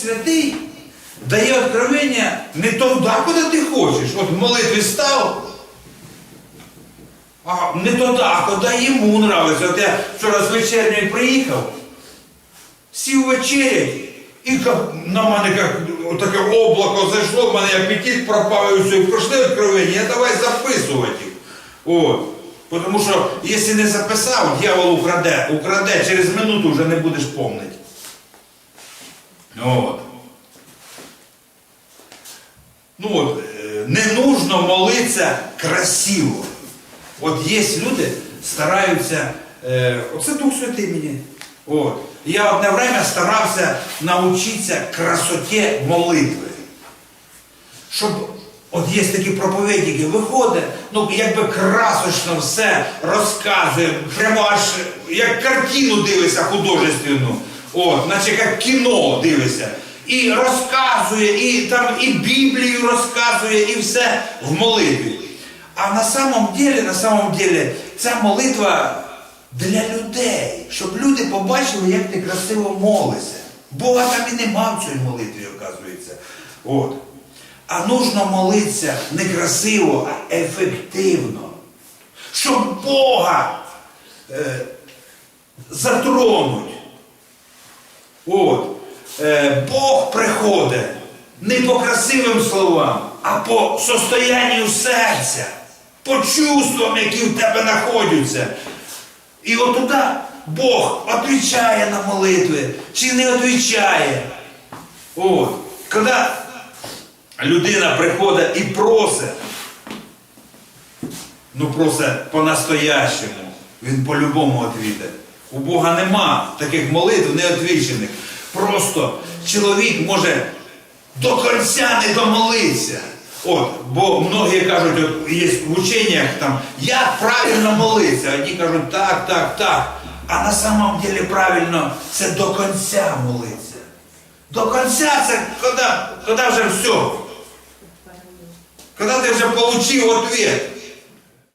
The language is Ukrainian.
Святий дає откровення не туди, куди ти хочеш. От в став, а не туди, куди йому нравиться. От я вчора з вечірньої приїхав, сів вечерять, і на мене як таке облако зайшло, в мене апетит пропав і все, пройшли откровення, я давай записувати. От. Тому що, якщо не записав, дьявол украде, украде, через минуту вже не будеш помнити. От. Ну е, не нужно молитися красиво. От є люди, стараються, е, оце Дух Святий мені. От. Я одне время старався навчитися красоті молитви. Щоб от є такі проповідники, виходить, ну якби красочно все розказує, прямо аж як картину дивишся художественну, от, наче як кіно дивишся. І розказує, і там і Біблію розказує, і все в молитві. А на самом деле, на самом деле, ця молитва для людей, щоб люди побачили, як ти красиво молишся. Бога там і нема в цій молитві, оказується. От. А нужно молитися не красиво, а ефективно. Щоб Бога е, затронуть. От. Е, Бог приходить не по красивим словам, а по состоянню серця, по чувствам, які в тебе знаходяться. І от туди Бог відповідає на молитви чи не відповідає. От. Коли людина приходить і просить, ну просить по-настоящему, він по-любому відповідає. У Бога нема таких молитв неотвічених. Просто чоловік може до кінця не домолитися. От, бо многі кажуть, от є в ученнях там, як правильно молитися. Одні кажуть, так, так, так. А на самом деле правильно це до кінця молитися. До кінця це коли, коли вже все. Коли ти вже отримав відповідь.